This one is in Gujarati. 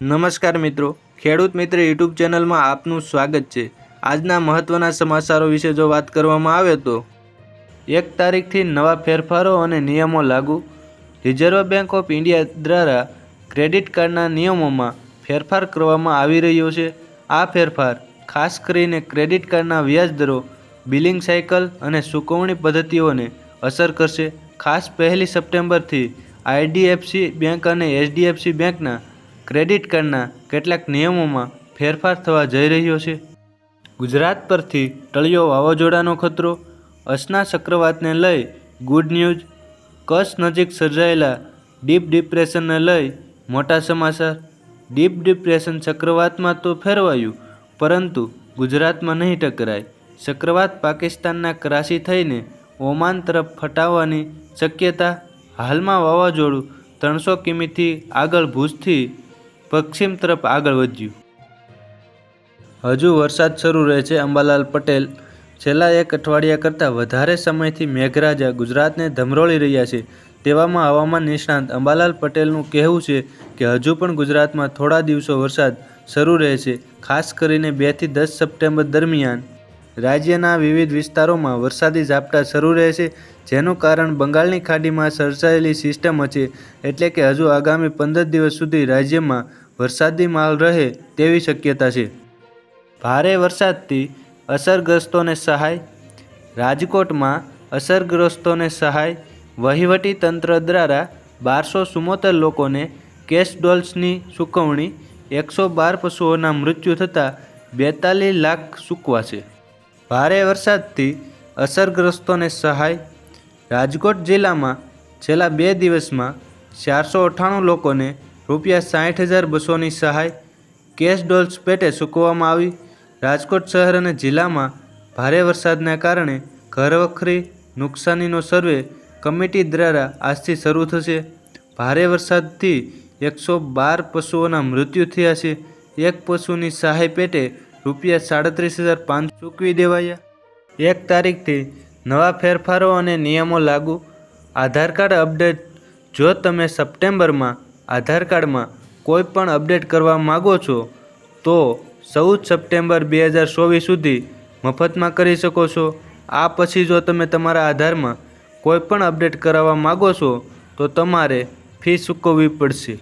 નમસ્કાર મિત્રો. ખેડૂત મિત્ર યુટ્યુબ ચેનલમાં આપનું સ્વાગત છે. આજના મહત્ત્વના સમાચારો વિશે જો વાત કરવામાં આવે તો, એક તારીખથી નવા ફેરફારો અને નિયમો લાગુ. રિઝર્વ બેંક ઓફ ઇન્ડિયા દ્વારા ક્રેડિટ કાર્ડના નિયમોમાં ફેરફાર કરવામાં આવી રહ્યો છે. આ ફેરફાર ખાસ કરીને ક્રેડિટ કાર્ડના વ્યાજ દરો, બિલિંગ સાયકલ અને ચૂકવણી પદ્ધતિઓને અસર કરશે. ખાસ પહેલી સપ્ટેમ્બરથી આઈડીએફસી બેંક અને એચડીએફસી બેંકના ક્રેડિટ કાર્ડના કેટલાક નિયમોમાં ફેરફાર થવા જઈ રહ્યો છે. ગુજરાત પરથી ટળિયો વાવાઝોડાનો ખતરો, અસના ચક્રવાતને લઈ ગુડ ન્યૂઝ, કચ્છ નજીક સર્જાયેલા ડીપ ડિપ્રેશનને લઈ મોટા સમાચાર. ડીપ ડિપ્રેશન ચક્રવાતમાં તો ફેરવાયું, પરંતુ ગુજરાતમાં નહીં ટકરાય. ચક્રવાત પાકિસ્તાનના કરાચી થઈને ઓમાન તરફ ફટાવવાની શક્યતા. હાલમાં વાવાઝોડું ત્રણસો કિમીથી આગળ ભુજથી પશ્ચિમ તરફ આગળ વધ્યું. હજુ વરસાદ શરૂ રહે છે અંબાલાલ પટેલ. છેલ્લા એક અઠવાડિયા કરતાં વધારે સમયથી મેઘરાજા ગુજરાતને ધમરોળી રહ્યા છે. તેવામાં હવામાન નિષ્ણાંત અંબાલાલ પટેલનું કહેવું છે કે હજુ પણ ગુજરાતમાં થોડા દિવસો વરસાદ શરૂ રહેશે, ખાસ કરીને બેથી દસ સપ્ટેમ્બર દરમિયાન. રાજ્યના વિવિધ વિસ્તારોમાં વરસાદી ઝાપટા શરૂ રહેશે, જેનું કારણ બંગાળની ખાડીમાં સર્જાયેલી સિસ્ટમ છે એટલે કે હજુ આગામી પંદર દિવસ સુધી રાજ્યમાં વરસાદી માહોલ રહે તેવી શક્યતા છે. ભારે વરસાદથી અસરગ્રસ્તોને સહાય, રાજકોટમાં અસરગ્રસ્તોને સહાય, વહીવટી તંત્ર દ્વારા બારસો ચુમ્મોતેર લોકોને કેશ ડોલ્સની ચૂકવણી એકસો બાર પશુઓના મૃત્યુ થતાં બેતાલીસ લાખ ચૂકવાશે ભારે વરસાદથી અસરગ્રસ્તોને સહાય. રાજકોટ જિલ્લામાં છેલ્લા બે દિવસમાં ચારસો અઠ્ઠાણું લોકોને રૂપિયા સાઠ હજાર બસોની સહાય. કેશ ડોલ્સ પેટે ચૂકવવામાં આવી. રાજકોટ શહેર અને જિલ્લામાં ભારે વરસાદના કારણે ઘરવખરી નુકસાનીનો સર્વે કમિટી દ્વારા આજથી શરૂ થશે. ભારે વરસાદથી એકસો બાર પશુઓના મૃત્યુ થયા છે. એક પશુની સહાય પેટે રૂપિયા સાડત્રીસ હજાર પાંચ ચૂકવી દેવાયા. એક તારીખથી નવા ફેરફારો અને નિયમો લાગુ. Aadhaar card update. જો તમે સપ્ટેમ્બરમાં આધાર કાર્ડમાં કોઈ પણ અપડેટ કરવા માગો છો, તો ચૌદ સપ્ટેમ્બર બે હજાર ચોવીસ સુધી મફતમાં કરી શકો છો. આ પછી જો તમે તમારા આધારમાં કોઈ પણ અપડેટ કરાવવા માગો છો, તો તમારે ફી ચૂકવવી પડશે.